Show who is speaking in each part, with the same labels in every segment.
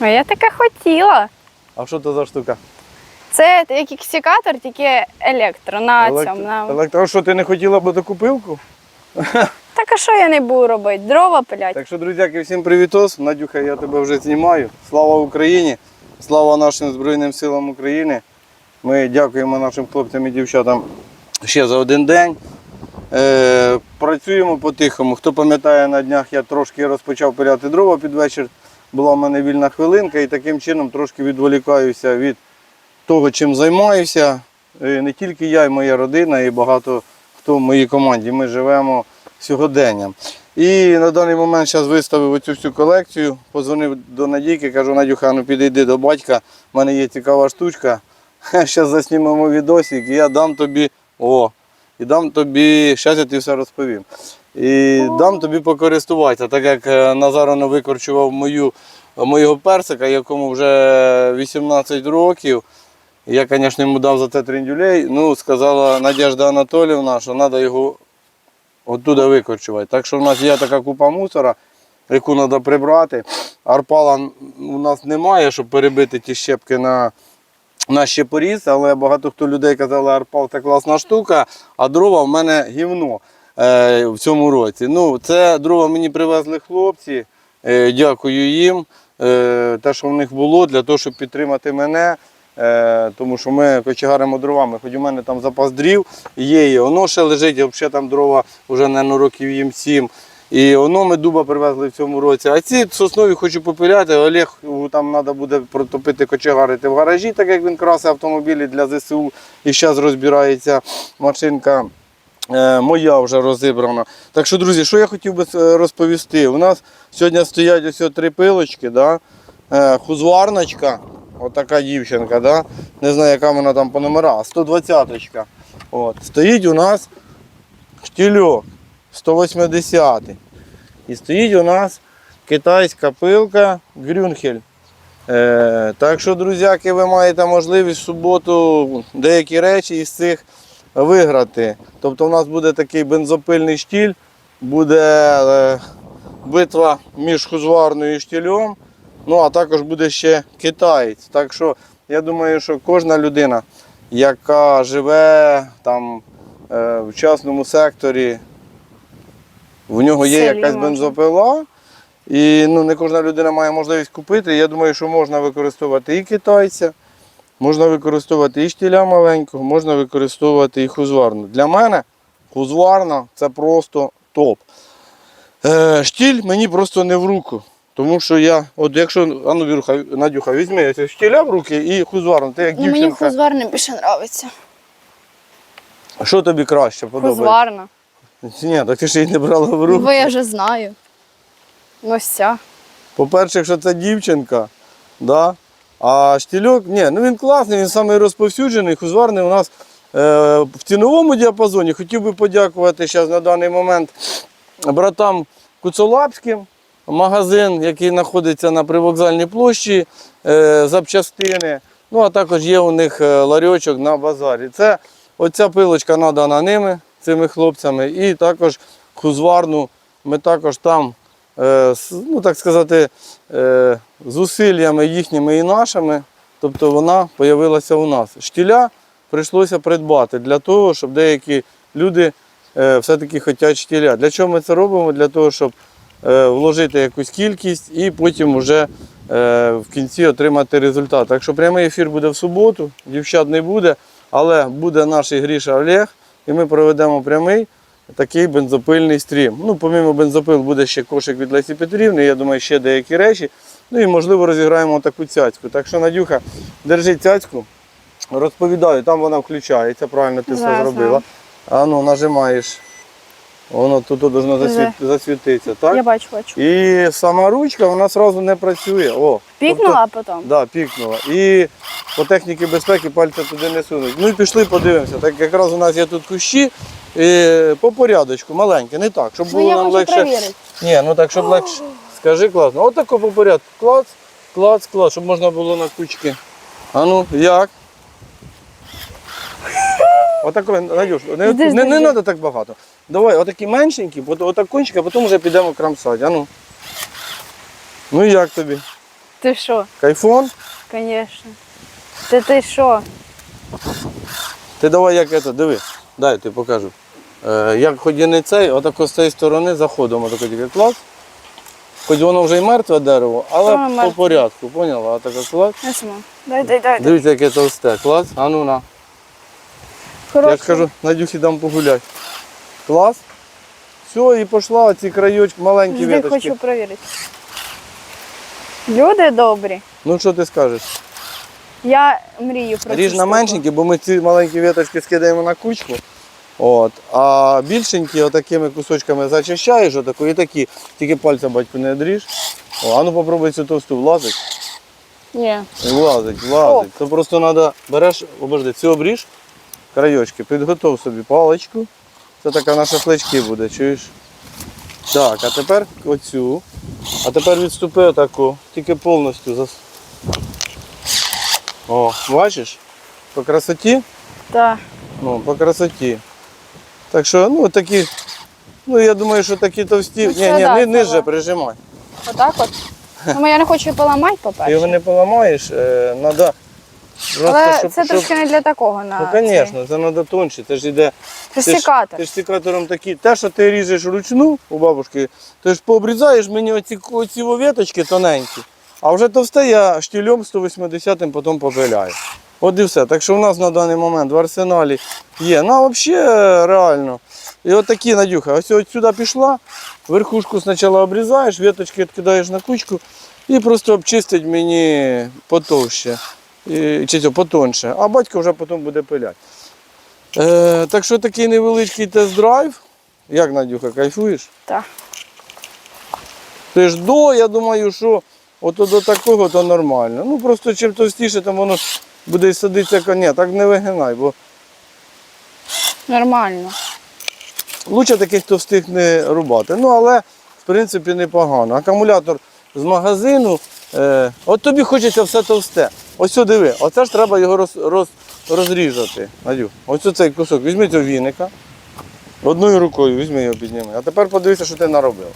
Speaker 1: А я таке хотіла.
Speaker 2: А що це за штука?
Speaker 1: Це як ексикатор, тільки електро на
Speaker 2: Електро-
Speaker 1: цьому. На...
Speaker 2: Електро, а що ти не хотіла б таку пилку?
Speaker 1: Так а що я не буду робити? Дрова пилять.
Speaker 2: Так що, друзяки, всім привітос. Надюха, я тебе вже знімаю. Слава Україні! Слава нашим Збройним силам України. Ми дякуємо нашим хлопцям і дівчатам ще за один день. Е, працюємо по-тихому. Хто пам'ятає, на днях я трошки розпочав пиляти дрова під вечір. Була в мене вільна хвилинка і таким чином трошки відволікаюся від того, чим займаюся. Не тільки я, і моя родина, і багато хто в моїй команді. Ми живемо сьогоденням. І на даний момент зараз виставив оцю всю колекцію. Позвонив до Надійки, кажу, Надюха, ну підійди до батька, в мене є цікава штучка. Зараз заснімемо відосик, і я дам тобі. О, і дам тобі, зараз я тобі все розповім. І дам тобі покористуватися, так як е, Назарано викорчував мою, моєго персика, якому вже 18 років. Я, звісно, йому дав за це трендюлей. Ну, сказала Надежда Анатоліївна, що треба його оттуда викорчувати. Так що в нас є така купа мусора, яку треба прибрати. Арпала у нас немає, щоб перебити ті щепки на, на щепоріз, але багато хто людей казали, арпал це класна штука, а дрова в мене гівно е, в цьому році. Ну, це дрова мені привезли хлопці. Е, дякую їм. Е, те, що в них було, для того, щоб підтримати мене. Е, тому що ми кочегаримо дровами, хоч у мене там запас дрів є, і воно ще лежить, взагалі там дрова вже, мабуть, років їм сім. І воно ми дуба привезли в цьому році. А ці соснові хочу попиляти. Олег там треба буде протопити кочегарити в гаражі, так як він красить автомобілі для ЗСУ. І зараз розбирається машинка. е, Моя вже розібрана. Так що, друзі, що я хотів би е, розповісти? У нас сьогодні стоять ось три пилочки, да? Е, хузварночка, отака дівчинка, да? не знаю, яка вона там по номерах, 120-ка. От. Стоїть у нас штільок 180 І стоїть у нас китайська пилка Грюнхель. Е, так що, друзяки, ви маєте можливість в суботу деякі речі із цих виграти. Тобто у нас буде такий бензопильний штіль, буде е, битва між хузварною і штілем, ну а також буде ще китаєць. Так що я думаю, що кожна людина, яка живе там е, в частному секторі, в нього є
Speaker 1: Селі
Speaker 2: якась
Speaker 1: можна.
Speaker 2: бензопила. І ну, не кожна людина має можливість купити. Я думаю, що можна використовувати і китайця, можна використовувати і штіля маленького, можна використовувати і хузварну. Для мене хузварна це просто топ. Е, штіль мені просто не в руку. Тому що я, от якщо Ану, Віруха, Надюха, візьми штіля в руки і хузварну. Ти як
Speaker 1: Ну, мені
Speaker 2: дівчинка.
Speaker 1: хузварне більше подобається.
Speaker 2: Що тобі краще подобається?
Speaker 1: Хузварна.
Speaker 2: Ні, так ти ж її не брала в руку.
Speaker 1: Бо я вже знаю. Ну все.
Speaker 2: По-перше, якщо це дівчинка, да? а штільок, ні, ну він класний, він самий розповсюджений, хузварний у нас е, в ціновому діапазоні. Хотів би подякувати зараз на даний момент братам Куцолапським, магазин, який знаходиться на привокзальній площі, е, запчастини. Ну, а також є у них е, ларьочок на базарі. Це оця пилочка надана ними, цими хлопцями, і також хузварну ми також там е, ну, так сказати, е, зусиллями їхніми і нашими, тобто вона з'явилася у нас. Штіля прийшлося придбати для того, щоб деякі люди е, все-таки хочуть штіля. Для чого ми це робимо? Для того, щоб вложити якусь кількість і потім вже в кінці отримати результат. Так що прямий ефір буде в суботу, дівчат не буде, але буде наш Гріша Олег, і ми проведемо прямий такий бензопильний стрім. Ну, помимо бензопил буде ще кошик від Лесі Петрівни, я думаю, ще деякі речі. Ну і можливо розіграємо таку цяцьку. Так що, Надюха, держи цяцьку, розповідаю, там вона включається, правильно ти все зробила. А ну нажимаєш. Воно тут должно засвіт... засвітитися, так?
Speaker 1: Я бачу, бачу.
Speaker 2: І сама ручка вона одразу не працює. О,
Speaker 1: Пікнула, а потім.
Speaker 2: Да, пікнула. І по техніці безпеки пальця туди не сунуть. Ну і пішли подивимося. Так якраз у нас є тут кущі і по порядочку, маленькі, не так, щоб
Speaker 1: Ну,
Speaker 2: було
Speaker 1: я
Speaker 2: нам легше.
Speaker 1: перевірити.
Speaker 2: Ні, ну так, щоб легше. Скажи класно. Отако по порядку. Клац, клац, клац, щоб можна було на кучки. А ну, як? Отако, Надюш, не, не, не треба так багато. Давай, отакі меншенькі, отак кончики, а потім вже підемо крамсати. А ну. Ну як тобі?
Speaker 1: Ти що?
Speaker 2: Кайфон?
Speaker 1: Звісно. Ти ти що?
Speaker 2: Ти давай як це, диви, дай ти покажу. Е, як хоч і не цей, отако з цієї сторони заходимо, отако тільки клас. Хоч воно вже й мертве дерево, але
Speaker 1: Воно
Speaker 2: по
Speaker 1: мертве.
Speaker 2: порядку, поняла? Отако клас.
Speaker 1: Не сама. Дай, дай, дай. дай.
Speaker 2: Дивіться, яке товсте. Клас, а ну на.
Speaker 1: Хороший.
Speaker 2: Я ж кажу, Надюхі дам погуляти. Клас. Все, і пішла ці краєчки, маленькі
Speaker 1: Жди,
Speaker 2: віточки.
Speaker 1: хочу перевірити. Люди добрі.
Speaker 2: Ну що ти скажеш?
Speaker 1: Я мрію про
Speaker 2: Ріж на меншенькі, бо ми ці маленькі віточки скидаємо на кучку. От. А більшенькі отакими кусочками зачищаєш отаку, і такі, тільки пальця батьку не дріж. О, а ну попробуй цю товсту влазить.
Speaker 1: Ні.
Speaker 2: Влазить, влазить. То просто треба, береш, обожди, цю обріж, крайочки, підготов собі паличку. Це така на шашлички буде, чуєш? Так, а тепер оцю. А тепер відступи отаку, тільки повністю зас. О, бачиш? По красоті?
Speaker 1: Так.
Speaker 2: Ну, по красоті. Так що, ну такі. Ну я думаю, що такі товсті.
Speaker 1: Ну,
Speaker 2: ні, ні,
Speaker 1: да, це
Speaker 2: ниже прижимай.
Speaker 1: Отак от. Ну, я не хочу поламати,
Speaker 2: Ти
Speaker 1: по-перше.
Speaker 2: його не поламаєш, е, треба.
Speaker 1: Але це трошки не для такого на
Speaker 2: Ну, звісно, це треба тоньше. Це ж йде.
Speaker 1: Це
Speaker 2: ж-
Speaker 1: секатор.
Speaker 2: Ти ж секатором такий. Те, що ти ріжеш вручну у бабушки, ти ж пообрізаєш мені оці, оці веточки тоненькі, а вже товсте я штілем 180 потім попиляю. От і все. Так що в нас на даний момент в арсеналі є. Ну, а взагалі реально. І от такі, Надюха, ось от сюди пішла, верхушку спочатку обрізаєш, веточки відкидаєш на кучку і просто обчистить мені потовще. Чи це потонше. А батько вже потім буде пиляти. Е, так що такий невеличкий тест-драйв. Як, Надюха, кайфуєш?
Speaker 1: Так.
Speaker 2: Ти ж до, я думаю, що ото до такого то нормально. Ну просто чим товстіше, там воно буде садитися коня. Так не вигинай, бо
Speaker 1: Нормально.
Speaker 2: лучше таких товстих не рубати. Ну, але в принципі непогано. Акумулятор з магазину. Е, от тобі хочеться все товсте. Ось сюди диви, оце ж треба його роз, роз, розрізати. Надю, ось цей кусок. Візьми цього віника. Одною рукою візьми його підніми. А тепер подивися, що ти наробив.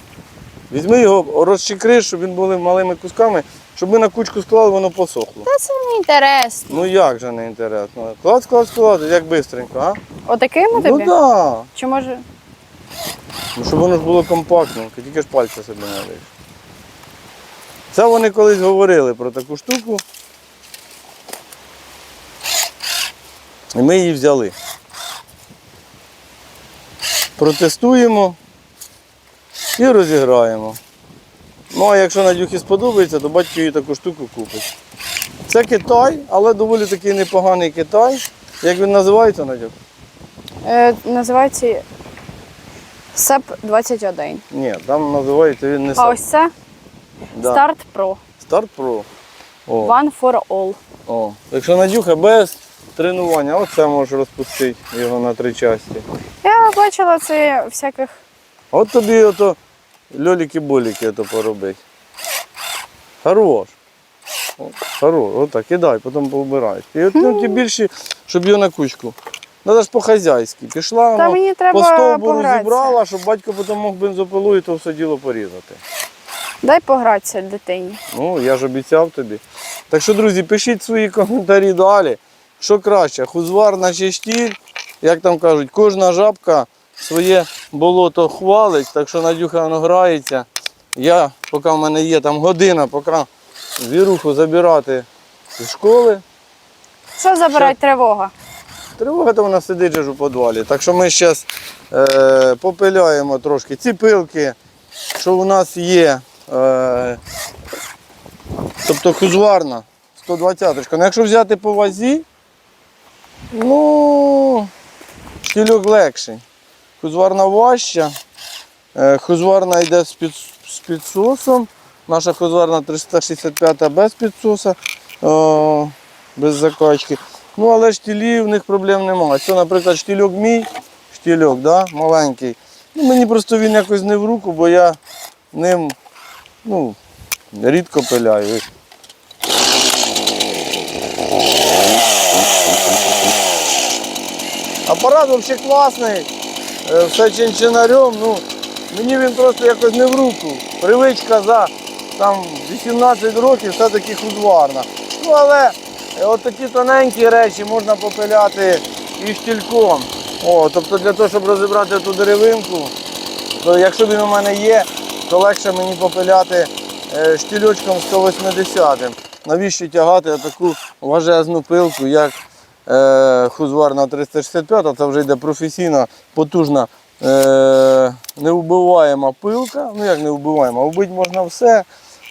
Speaker 2: Візьми його, розчикри, щоб він були малими кусками, щоб ми на кучку склали, воно посохло.
Speaker 1: Та це не інтересно.
Speaker 2: Ну як же не інтересно. Клад, склад, склад, як бистренько, а?
Speaker 1: Отакими
Speaker 2: Ну
Speaker 1: тобі?
Speaker 2: так. Да.
Speaker 1: Чи може.
Speaker 2: Ну, щоб воно ж було компактненько, тільки ж пальця собі не даєш. Це вони колись говорили про таку штуку. І ми її взяли. Протестуємо і розіграємо. Ну а якщо Надюхі сподобається, то батько їй таку штуку купить. Це Китай, але доволі такий непоганий Китай. Як він називається, Надюх?
Speaker 1: Е, називається СЕП 21.
Speaker 2: Ні, там називається він не
Speaker 1: А ось це
Speaker 2: Да.
Speaker 1: Start Pro.
Speaker 2: Старт Pro. О,
Speaker 1: One for all.
Speaker 2: о. Якщо Надюха без тренування, оце можеш розпустити його на три часті.
Speaker 1: Я бачила це всяких.
Speaker 2: От тобі ото льоліки-боліки ото поробить. Хорош. О, Хорош. Отак, кидай, потім поубираєш. І от ну, ті більші, щоб його на кучку. Треба ж по-хазяйськи. Пішла,
Speaker 1: Та мені
Speaker 2: по
Speaker 1: треба
Speaker 2: стовбуру
Speaker 1: погратися.
Speaker 2: зібрала, щоб батько потім мог бензопилу і то все діло порізати.
Speaker 1: Дай погратися дитині.
Speaker 2: Ну, я ж обіцяв тобі. Так що, друзі, пишіть свої коментарі далі. Що краще, хузвар чи штіль, як там кажуть, кожна жабка своє болото хвалить, так що Надюха воно грається. Я, поки в мене є там година, поки звіруху забирати з школи.
Speaker 1: Що забирать тривога?
Speaker 2: Тривога то вона сидить же ж у підвалі. Так що ми зараз е, попиляємо трошки ці пилки, що у нас є. Е, тобто хузварна 120 Ну, якщо взяти по вазі, ну, штільок легший. Хузварна важча. Е, хузварна йде з, під, з підсосом. Наша хузварна 365 без підсоса, о, без закачки. Ну, але штілі в них проблем немає. Це, наприклад, штільок мій, штільок, да, маленький. Ну, мені просто він якось не в руку, бо я ним ну, рідко пиляю. Апарат взагалі класний, все чинчинарем, ну, мені він просто якось не в руку. Привичка за там 18 років все-таки хузварна. Ну але е, от тоненькі речі можна попиляти і штільком. О, тобто для того, щоб розібрати ту деревинку, то якщо він у мене є, то легше мені попиляти е, штільочком 180. Навіщо тягати таку важезну пилку, як хузварна 365, це вже йде професійна, потужна, е, невбиваєма пилка. Ну як невбиваєма, вбити можна все.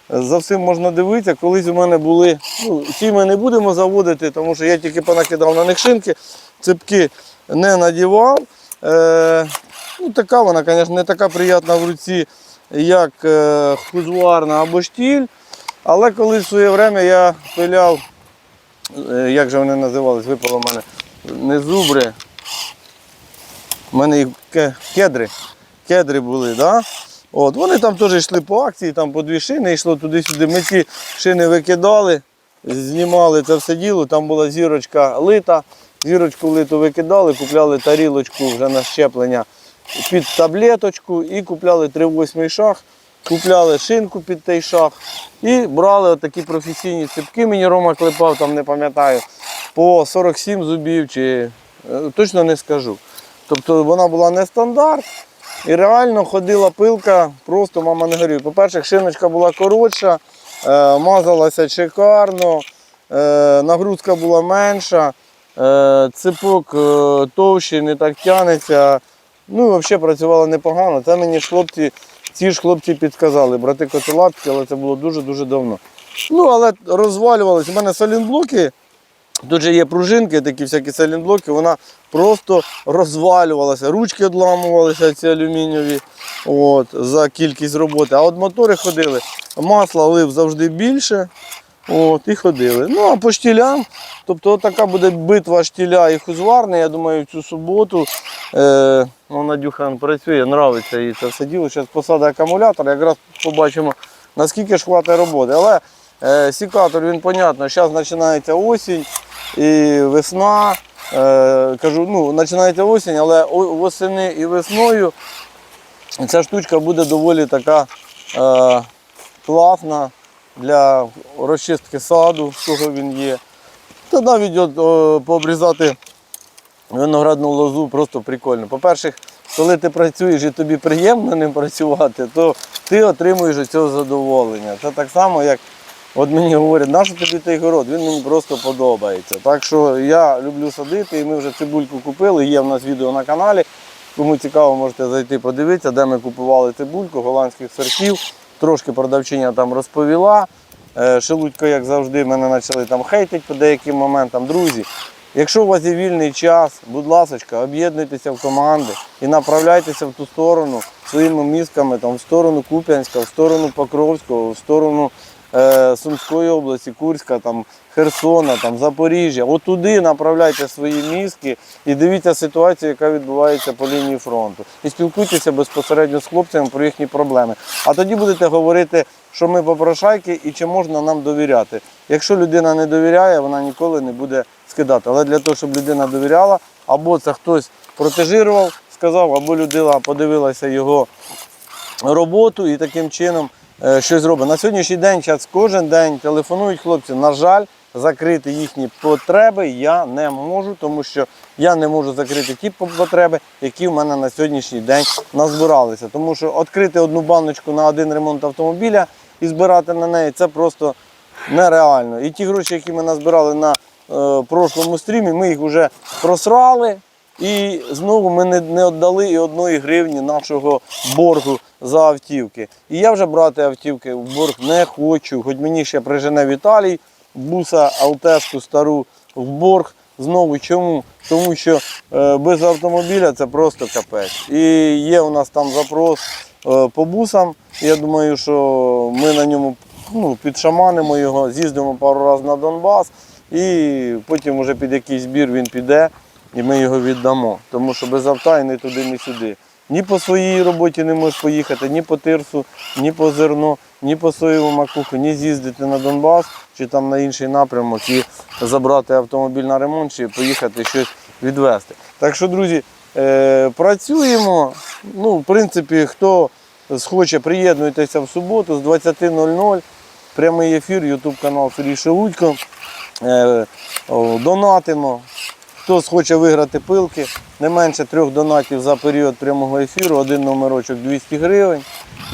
Speaker 2: За всім можна дивитися. Колись у мене були, ну, ці ми не будемо заводити, тому що я тільки понакидав на них шинки, ципки не надівав. Е, ну, така вона, звісно, не така приємна в руці, як е, хузварна або штіль. Але коли в своє время я пиляв, е, як же вони називались, випало в мене не зубри. У мене кедри. Кедри були, да? От, вони там теж йшли по акції, там по дві шини йшло туди-сюди. Ми ці шини викидали, знімали це все діло, там була зірочка лита. Зірочку литу викидали, купляли тарілочку вже на щеплення під таблеточку і купляли 3,8 шах, купляли шинку під той шах і брали такі професійні ципки. Мені Рома клепав, там не пам'ятаю, по 47 зубів чи е, точно не скажу. Тобто вона була не стандарт. І реально ходила пилка, просто мама не горює. По-перше, шиночка була коротша, е, мазалася шикарно, е, нагрузка була менша, ципок товщий, не так тянеться. Ну і взагалі працювала непогано. Це мені хлопці, ці ж хлопці підказали, брати Котелапські, але це було дуже-дуже давно. Ну, але розвалювалися. У мене салінблоки, Тут же є пружинки, такі всякі салінблоки, вона просто розвалювалася. Ручки відламувалися ці алюмінієві от, за кількість роботи. А от мотори ходили, масла лив завжди більше. От, і ходили. Ну а по штілям, тобто така буде битва штіля і хузварни, я думаю, в цю суботу. Е, ну, Надюха працює, нравиться їй це все діло. Зараз посаде акумулятор, якраз побачимо, наскільки ж хватить роботи. Але е, сікатор, він, понятно, зараз починається осінь і весна. Е, кажу, ну, починається осінь, але восени і весною ця штучка буде доволі така е, класна для розчистки саду, з чого він є. Та навіть от, о, пообрізати виноградну лозу просто прикольно. По-перше, коли ти працюєш і тобі приємно ним працювати, то ти отримуєш від цього задоволення. Це так само, як от мені говорять, наш тобі той город, він мені просто подобається. Так що я люблю садити, і ми вже цибульку купили, є в нас відео на каналі. Кому цікаво, можете зайти подивитися, де ми купували цибульку голландських сортів. Трошки продавчиня там розповіла. Е, Шелудько, як завжди, мене почали там хейтити по деяким моментам. Друзі, якщо у вас є вільний час, будь ласка, об'єднуйтеся в команди і направляйтеся в ту сторону своїми мізками, там, в сторону Куп'янська, в сторону Покровського, в сторону е, Сумської області, Курська, там, Херсона, там, Запоріжжя. От туди направляйте свої мізки і дивіться ситуацію, яка відбувається по лінії фронту. І спілкуйтеся безпосередньо з хлопцями про їхні проблеми. А тоді будете говорити, що ми попрошайки і чи можна нам довіряти. Якщо людина не довіряє, вона ніколи не буде скидати. Але для того, щоб людина довіряла, або це хтось протежирував, сказав, або людина подивилася його роботу і таким чином е, щось робить. На сьогоднішній день зараз кожен день телефонують хлопці. На жаль, закрити їхні потреби я не можу, тому що я не можу закрити ті потреби, які в мене на сьогоднішній день назбиралися. Тому що відкрити одну баночку на один ремонт автомобіля і збирати на неї це просто нереально. І ті гроші, які ми назбирали на е, прошлому стрімі, ми їх вже просрали. І знову ми не, не і одної гривні нашого боргу за автівки. І я вже брати автівки в борг не хочу. Хоч мені ще прижене Віталій, буса Алтеску стару в борг. Знову чому? Тому що е, без автомобіля це просто капець. І є у нас там запрос е, по бусам. Я думаю, що ми на ньому ну, підшаманимо його, з'їздимо пару разів на Донбас, і потім вже під якийсь збір він піде і ми його віддамо. Тому що без авто і ні туди, ні сюди. Ні по своїй роботі не можеш поїхати, ні по тирсу, ні по зерно, ні по соєву макуху, ні з'їздити на Донбас чи там на інший напрямок і забрати автомобіль на ремонт, чи поїхати щось відвезти. Так що, друзі, е, працюємо. Ну, в принципі, хто схоче, приєднуйтеся в суботу з 20.00. Прямий ефір, YouTube канал Сергій Шелудько. Е, донатимо. Хто схоче виграти пилки, не менше трьох донатів за період прямого ефіру, один номерочок 200 гривень.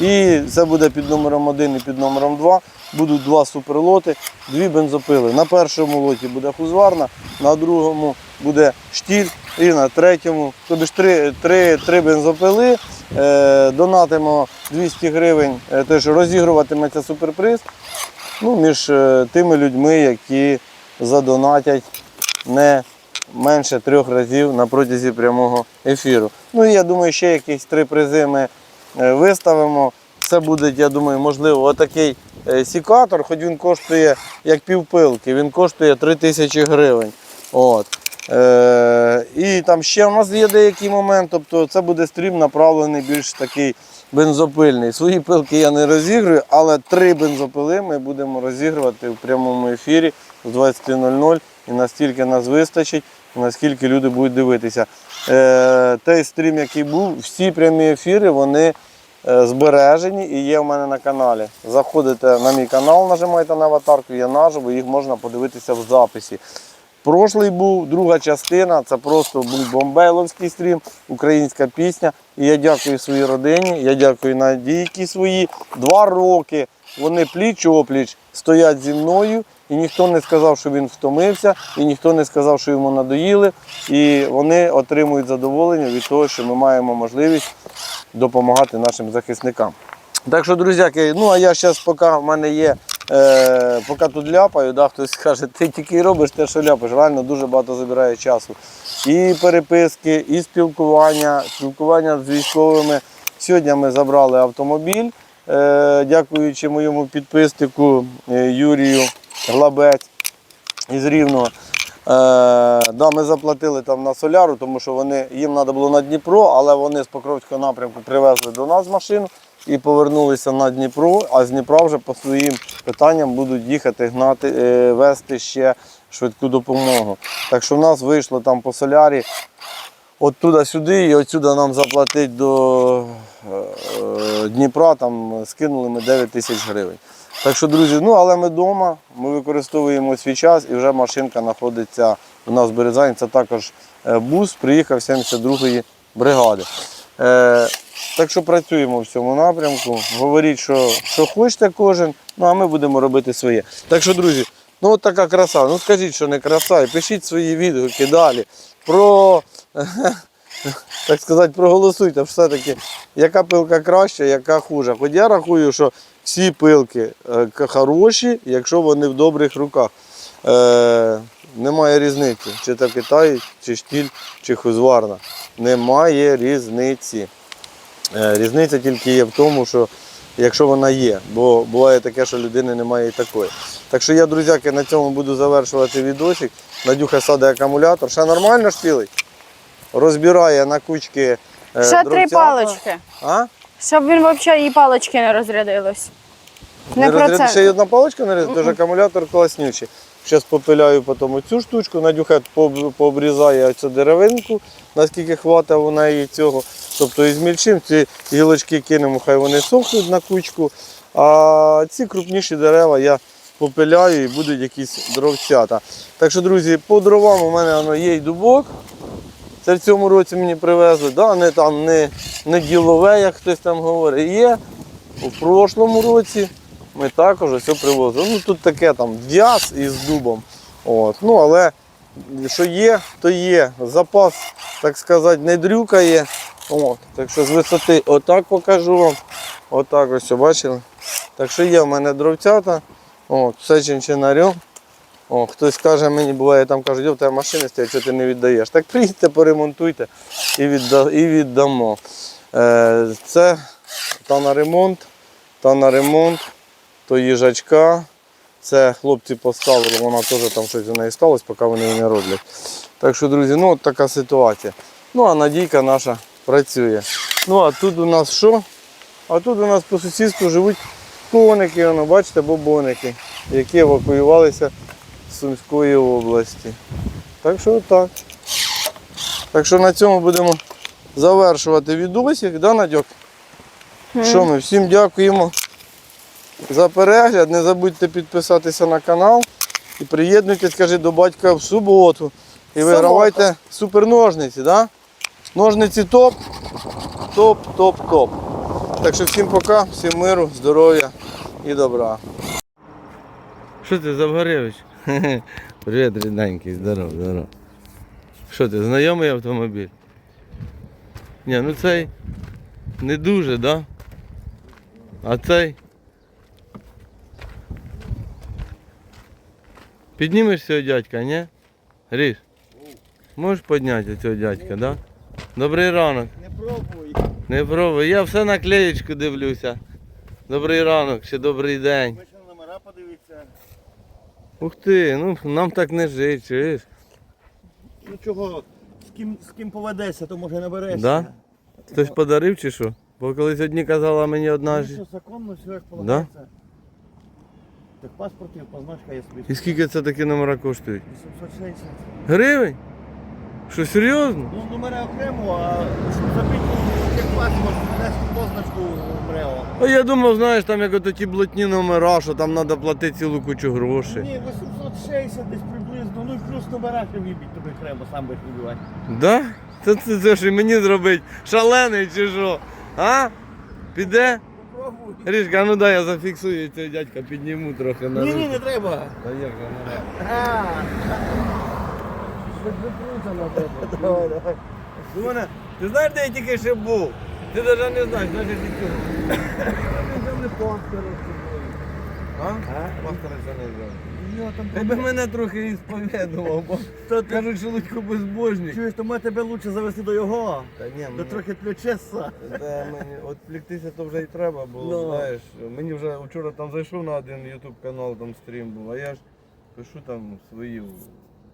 Speaker 2: І це буде під номером 1 і під номером 2. Будуть два суперлоти, дві бензопили. На першому лоті буде хузварна, на другому буде штіль і на третьому. Тобі ж три, три, три бензопили. Е, донатимо 200 гривень, е, теж розігруватиметься суперприз ну, між тими людьми, які задонатять не менше трьох разів на протязі прямого ефіру. Ну і я думаю, ще якісь три призи ми е, виставимо. Це буде, я думаю, можливо, отакий е, сікатор, хоч він коштує як півпилки, він коштує 3 тисячі гривень. От. Е, і там ще у нас є деякий момент, тобто це буде стрім направлений більш такий бензопильний. Свої пилки я не розіграю, але три бензопили ми будемо розігрувати в прямому ефірі з 20.00 і настільки нас вистачить, наскільки люди будуть дивитися. Е, той стрім, який був, всі прямі ефіри, вони е, збережені і є в мене на каналі. Заходите на мій канал, нажимаєте на аватарку, є наживо, їх можна подивитися в записі. Прошлий був друга частина, це просто був бомбейловський стрім, українська пісня. І я дякую своїй родині, я дякую Надійки свої. Два роки вони пліч-опліч стоять зі мною, і ніхто не сказав, що він втомився, і ніхто не сказав, що йому надоїли. І вони отримують задоволення від того, що ми маємо можливість допомагати нашим захисникам. Так що, друзяки, ну а я зараз, поки в мене є, е, поки тут ляпаю, да, хтось скаже, ти тільки робиш те, що ляпаєш. Реально дуже багато забирає часу. І переписки, і спілкування, спілкування з військовими. Сьогодні ми забрали автомобіль, е, дякуючи моєму підписнику е, Юрію Глабець із Рівного. Е, да, ми заплатили там на соляру, тому що вони, їм треба було на Дніпро, але вони з Покровського напрямку привезли до нас машину і повернулися на Дніпро, а з Дніпра вже по своїм питанням будуть їхати, гнати, е, вести ще швидку допомогу. Так що в нас вийшло там по солярі от туди сюди і отсюди нам заплатить до е, е, Дніпра, там скинули ми 9 тисяч гривень. Так що, друзі, ну але ми вдома, ми використовуємо свій час і вже машинка знаходиться у нас в Березані. Це також е, бус, приїхав 72-ї бригади. Е, так що працюємо в цьому напрямку. Говоріть, що, що хочете кожен, ну а ми будемо робити своє. Так що, друзі, ну от така краса. Ну скажіть, що не краса, і пишіть свої відгуки далі. Про, так сказати, проголосуйте все-таки, яка пилка краща, яка хуже. Хоч я рахую, що всі пилки е, хороші, якщо вони в добрих руках. Е, немає різниці, чи то Китай, чи штіль, чи хузварна. Немає різниці. Е, Різниця тільки є в тому, що якщо вона є, бо буває таке, що людини немає і такої. Так що я, друзяки, на цьому буду завершувати відосик. Надюха саде акумулятор. Ще нормально шпілить? Розбирає на кучки. е,
Speaker 1: Ще три палички.
Speaker 2: А?
Speaker 1: Щоб він взагалі і палички не розрядилось. Не про
Speaker 2: розряд- Ще й одна паличка нарізати, тож акумулятор класнючий. Зараз попиляю потім оцю штучку, Надюха пооб- пообрізає цю деревинку, наскільки хватить у неї цього. Тобто і змільчимо, ці гілочки кинемо, хай вони сохнуть на кучку. А ці крупніші дерева я попиляю і будуть якісь дровцята. Так що, друзі, по дровам у мене воно є й дубок. Це в цьому році мені привезли, да, не там не, не ділове, як хтось там говорить. Є. У прошлому році ми також ось привозили. Ну тут таке там в'яз із дубом. От. Ну, але що є, то є. Запас, так сказати, не дрюкає. От. Так що з висоти отак покажу вам. Отак ось бачили. Так що є в мене дровцята. От, все чинчинарем. О, хтось каже, мені буває, там кажуть, в тебе машини стоять, що ти не віддаєш. Так приїдьте, поремонтуйте і, відда, і віддамо. Е, це та на ремонт, та на ремонт, то їжачка. Це хлопці поставили, вона теж там щось у неї сталося, поки вони її не роблять. Так що, друзі, ну от така ситуація. Ну а надійка наша працює. Ну а тут у нас що? А тут у нас по сусідству живуть коники, воно, бачите, бобоники, які евакуювалися Сумської області. Так що так. Так що на цьому будемо завершувати відосик, да, Надьок? Що ми всім дякуємо за перегляд. Не забудьте підписатися на канал і приєднуйтесь, каже, до батька в суботу. І вигравайте суперножниці, да? Ножниці топ, топ, топ, топ. Так що всім пока, всім миру, здоров'я і добра. Що ти, Завгаревич? Привіт, рідненький, здоров, здоров. Що ти, знайомий автомобіль? Ні, ну цей не дуже, да? А цей? Піднімеш цього дядька, ні? Ріш? Можеш підняти цього дядька, да? Добрий ранок.
Speaker 3: Не пробуй.
Speaker 2: Не пробуй. Я все наклеєчку дивлюся. Добрий ранок, ще добрий день.
Speaker 3: Ви ще на номера подивіться.
Speaker 2: Ух ти, ну нам так не жить, чуєш?
Speaker 3: Ну чого, з ким, з ким поведешся, то може наберешся.
Speaker 2: Да? Хтось подарив чи що? Бо колись одні казала мені одна
Speaker 3: Ну,
Speaker 2: ж.
Speaker 3: що, законно, все як полагається. Так паспорт і позначка є собі.
Speaker 2: І скільки це такі номера коштують?
Speaker 3: 860.
Speaker 2: Гривень? Що серйозно?
Speaker 3: Ну, номера окремо, а забити як паспорт, внести позначку МРЕО.
Speaker 2: А я думав, знаєш, там як ото ті блатні номера, що там треба платити цілу кучу грошей.
Speaker 3: Ні, 860 десь приблизно, ну і плюс номера ще вибіть тобі окремо, сам будеш вибивати.
Speaker 2: Да? Це, це, це що мені зробить? Шалений чи що? А? Піде?
Speaker 3: Попробуй.
Speaker 2: Ріжка, ну дай я зафіксую цього дядька, підніму трохи на
Speaker 3: Ні, ні,
Speaker 2: руку.
Speaker 3: не треба.
Speaker 2: Та як же.
Speaker 3: А, Давай, давай.
Speaker 2: У мене, ти знаєш, де я тільки ще був? Ти навіть не знаєш, знаєш, я тільки був. Не пастора з собою. А? Пастора ще не взяв. Ти би мене трохи і сповідував, бо
Speaker 3: То ти-
Speaker 2: кажуть, що Лудько безбожник.
Speaker 3: Чуєш, то ми тебе лучше завести до його.
Speaker 2: Та ні,
Speaker 3: До трохи плечеса.
Speaker 2: да, мені, от пліктися то вже і треба було,
Speaker 3: Ну.
Speaker 2: знаєш. Мені вже вчора там зайшов на один ютуб канал, там стрім був, а я ж пишу там свою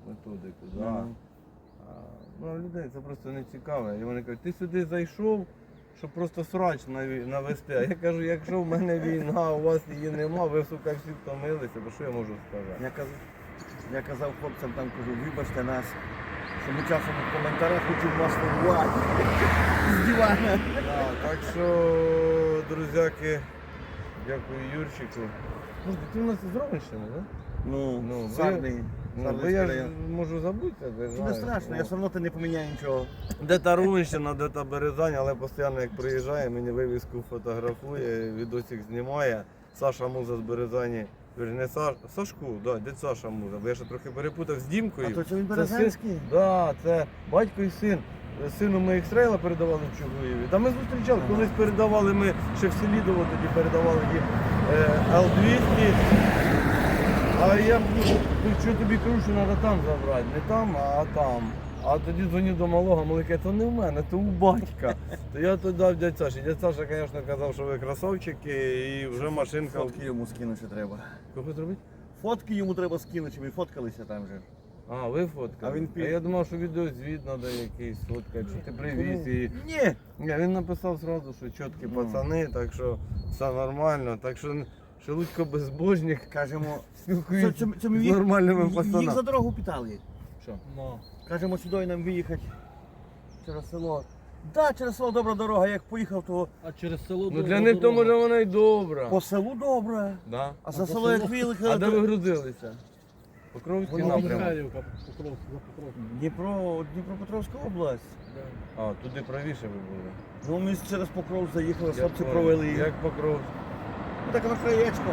Speaker 2: методику. Да.
Speaker 3: Мгм.
Speaker 2: Ну, людей це просто не цікаво. І вони кажуть, ти сюди зайшов, щоб просто срач навести. А я кажу, якщо в мене війна, у вас її нема, ви сука всі втомилися, бо що я можу сказати?
Speaker 3: Я казав, я казав хлопцям там, кажу, вибачте нас, що ми часом в коментарях хочемо вас вбивати. З
Speaker 2: так що, друзяки, дякую Юрчику. Ну, ти у нас із Ровенщини, так?
Speaker 3: Ну,
Speaker 2: Ну,
Speaker 3: сарний.
Speaker 2: Ну, бо я ж можу забути, ти
Speaker 3: Це не страшно, я все одно ти не поміняю нічого.
Speaker 2: Де та Румщина, де та Березань, але постійно як приїжджає, мені вивіску фотографує, відосик знімає. Саша Муза з Березані. Не Саш... Сашку, да, де Саша Муза, бо я ще трохи перепутав з Дімкою.
Speaker 3: А то це він
Speaker 2: Це
Speaker 3: березанський?
Speaker 2: син, да, це батько і син. Сину ми екстрейла передавали в Чугуєві. Та ми зустрічали, колись передавали ми ще в Селідово, тоді передавали їм е, Л-200. А я ну, що тобі кажу, що треба там забрати, не там, а там. А тоді дзвоню до малого, малий каже, то не в мене, то у батька. То я то дав дядь Саші. Дядь Саша, звісно, казав, що ви красавчики і вже машинка.
Speaker 3: Фотки йому скинути треба.
Speaker 2: Кого зробити?
Speaker 3: Фотки йому треба скинути, ми фоткалися там вже.
Speaker 2: А, ви фоткали?
Speaker 3: А він пі-
Speaker 2: я думав, що відеозвіт треба якийсь фоткати, що ти привіз і.
Speaker 3: Ні!
Speaker 2: Ні, він написав одразу, що чіткі
Speaker 3: Ну.
Speaker 2: пацани, так що все нормально. Так що Шелудько безбожник
Speaker 3: Кажемо, це,
Speaker 2: спілкується
Speaker 3: це, це ми
Speaker 2: з
Speaker 3: їх,
Speaker 2: нормальними
Speaker 3: їх за
Speaker 2: пацанами.
Speaker 3: дорогу питали.
Speaker 2: Що?
Speaker 3: Кажемо, сюди нам виїхати через село. Да, через село добра дорога, як поїхав, то
Speaker 4: А через село
Speaker 2: Ну для них то може вона й добра.
Speaker 3: по селу добре.
Speaker 2: Да.
Speaker 3: А за
Speaker 4: по
Speaker 3: село як
Speaker 4: селу?
Speaker 3: виїхали,
Speaker 2: А де ви грузилися? Покровський
Speaker 3: Воно
Speaker 2: напрямок.
Speaker 4: Михайлівка, за.
Speaker 3: Дніпро, Дніпропетровська область.
Speaker 2: А, туди правіше ви були.
Speaker 3: Ну ми через Покров заїхали, хлопці провели.
Speaker 2: Як Покров.
Speaker 3: Так на краєчко,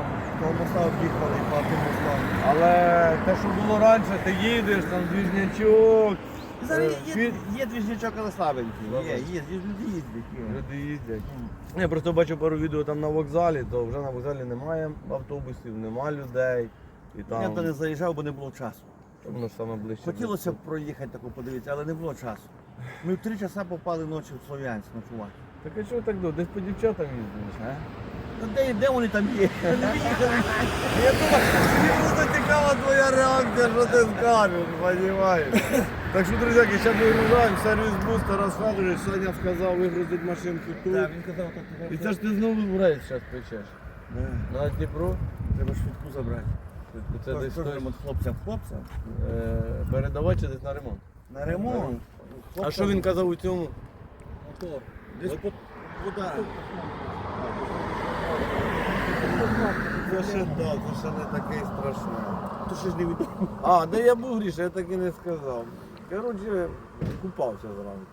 Speaker 3: того моста об'їхали, по тим мостам.
Speaker 2: Але те, що було раніше, ти їдеш, там двіжнячок.
Speaker 3: Зараз
Speaker 2: Е,
Speaker 3: є, є двіжнячок, але слабенький. Є, є, є, люди їздять.
Speaker 2: Люди їздять. Я просто бачу пару відео там на вокзалі, то вже на вокзалі немає автобусів, немає людей. І там,
Speaker 3: Я туди не заїжджав, бо не було часу.
Speaker 2: воно ж саме ближче.
Speaker 3: Хотілося б проїхати таку подивитися, але не було часу. Ми в три часа попали ночі в Слов'янськ ночувати.
Speaker 2: Так а чого так довго? Десь по дівчатам їздиш, а?
Speaker 3: Ну де, де вони там є?
Speaker 2: Я думаю, мені просто цікава твоя реакція, що ти скажеш, розумієш? Так що, друзі, зараз вигружаємо, сервіс бус Тарас Федорович, Саня сказав вигрузити машинку тут.
Speaker 3: Так, він казав,
Speaker 2: І це ж ти знову в рейс зараз печеш. На Дніпро.
Speaker 3: треба швидку забрати.
Speaker 2: Це десь
Speaker 3: Теж ремонт хлопцям, хлопцям.
Speaker 2: е, передавати чи десь на ремонт.
Speaker 3: На ремонт.
Speaker 2: А що він казав у цьому?
Speaker 4: Мотор.
Speaker 3: Десь по.
Speaker 2: Це ще, да, це ще не такий страшний. То ще ж не від... А, де я був гріше, я так і не сказав. Коротше, купався зранку.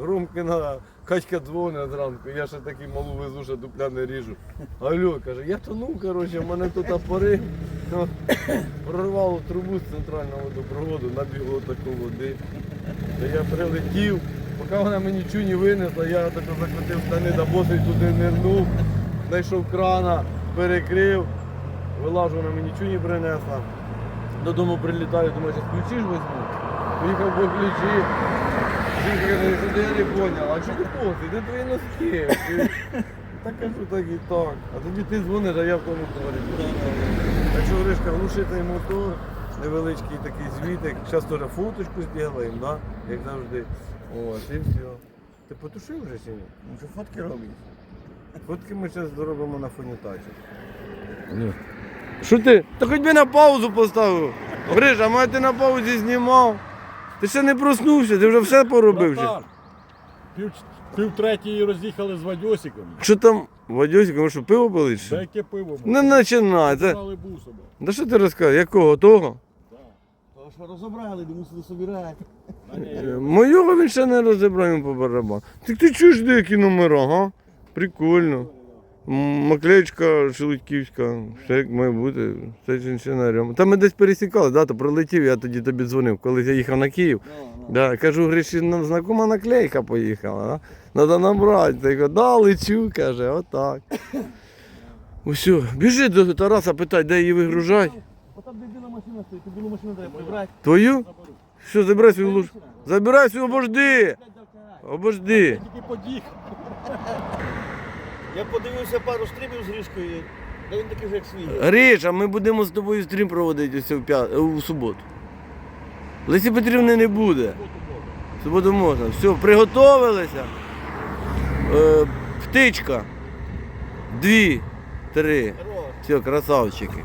Speaker 2: Ромкина Катька дзвонить зранку, я ще такий малу везу, ще дупля не ріжу. Алло, каже, я тонув, коротше, в мене тут опори. Ну, Прорвало трубу з центрального водопроводу, набігло таку води. Та я прилетів, поки вона мені не винесла, я так закрутив штани до босий туди нирнув, знайшов крана, перекрив, вилажу, вона мені нічого не принесла. Додому прилітаю, думаю, зараз ключі ж візьму. Поїхав по ключі. Жінка каже, що ти я не поняла, а що ти босий, де твої носки? Так кажу, так і так. А тоді ти дзвониш, а я в тому говорю. Так що, Гришка, глушитель мотор, невеличкий такий звітик. Зараз теж фоточку зробимо, да? як завжди. От, і все. Ти потушив вже чи?
Speaker 4: Ну що фотки робить?
Speaker 2: Фотки ми зараз зробимо на фоні тачок. Що ти? Та хоч би на паузу поставив. Гриша, а ти на паузі знімав. Ти ще не проснувся, ти вже все поробив. вже.
Speaker 4: Братан, Пів, пів третьої роз'їхали з Вадьосиком.
Speaker 2: Що там, Вадюсик, ви що пиво
Speaker 4: Це
Speaker 2: що?
Speaker 4: яке пиво?
Speaker 2: Не починай. Це...
Speaker 4: Брали.
Speaker 2: Да що ти розказуєш? Якого? Того?
Speaker 4: То що розібрали, не мусили собирати.
Speaker 2: Е, Мойого він ще не розібрав йому по барабану. Так ти чуєш деякі номера, га? Прикольно. Маклеєчка Шелудьківська, все як має бути, все інженером. Там ми десь пересікали, да, то прилетів, я тоді тобі дзвонив, коли я їхав на Київ. Да, кажу, Гриші, нам знакома наклейка поїхала, да? Надо набрати. Та кажу, да, лечу, каже, отак. Усе, біжи до Тараса, питай, де її вигружати.
Speaker 4: Отам де біла машина стоїть, ти білу машину треба прибрати.
Speaker 2: Твою? Що, забирай свою луж. Забирай свою, обожди. Обожди.
Speaker 4: Тільки подіхав. Я подивився пару стрімів з Гришкою, де він такий же, як свій.
Speaker 2: Гриша, ми будемо з тобою стрім проводити ось у, п'ят... у суботу. Лесі Петрівни не буде. В суботу можна. Все, приготовилися. Е, птичка. Дві, три. Все, красавчики.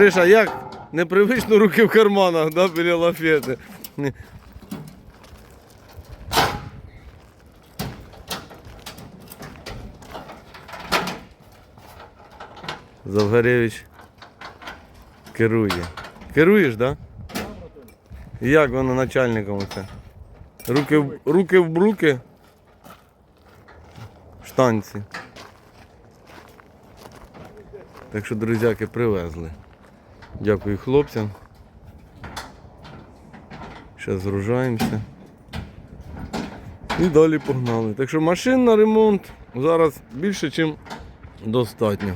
Speaker 2: Гриша, як? Непривично руки в карманах, да, біля лафети. Завгаревич керує. Керуєш, так? Да? Як воно начальником оце? Руки, в- руки в бруки. Штанці. Так що, друзяки, привезли. Дякую хлопцям. Зараз згружаємося. І далі погнали. Так що машин на ремонт зараз більше, ніж достатньо.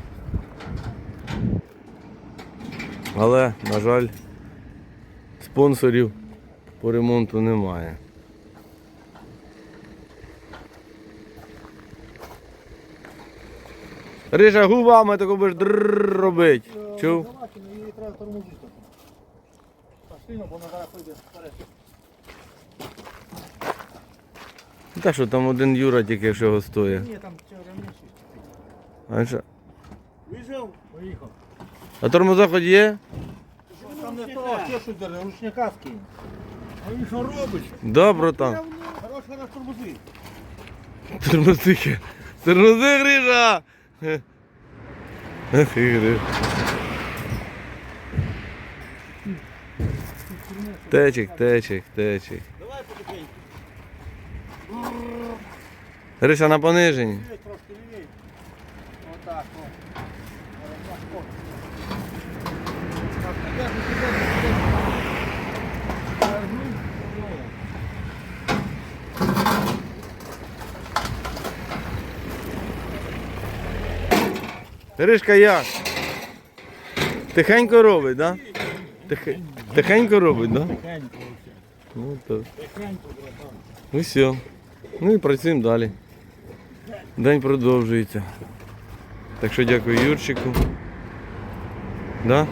Speaker 2: Але, на жаль, спонсорів по ремонту немає. Риша губами тако будеш робити. Чув?
Speaker 4: Тормозити. Так, сильно, бо зараз пойде вперед.
Speaker 2: Та що там один Юра тільки що стоїть.
Speaker 4: Ні, там ще раніше.
Speaker 2: А, що?
Speaker 4: Вийшов? Поїхав.
Speaker 2: а тормоза хоч є?
Speaker 4: Там не то, ще щось держи, ручника скинь. А він що робить?
Speaker 2: Да, братан.
Speaker 4: Хорош, хорош, тормози.
Speaker 2: Тормози. Тормози, Гриша! Ах, Гриша. Течик, течик, течик.
Speaker 4: Давай потихеньку.
Speaker 2: Гриша на пониженні.
Speaker 4: Трошки лівей. Отак, о. Так.
Speaker 2: Гришка як? Тихенько робить, да? Тихе- Тихенько робить, да?
Speaker 4: Тихенько.
Speaker 2: Ну так.
Speaker 4: Тихенько, братан.
Speaker 2: Ну все. Ну і працюємо далі. День продовжується. Так що дякую Юрчику. Да?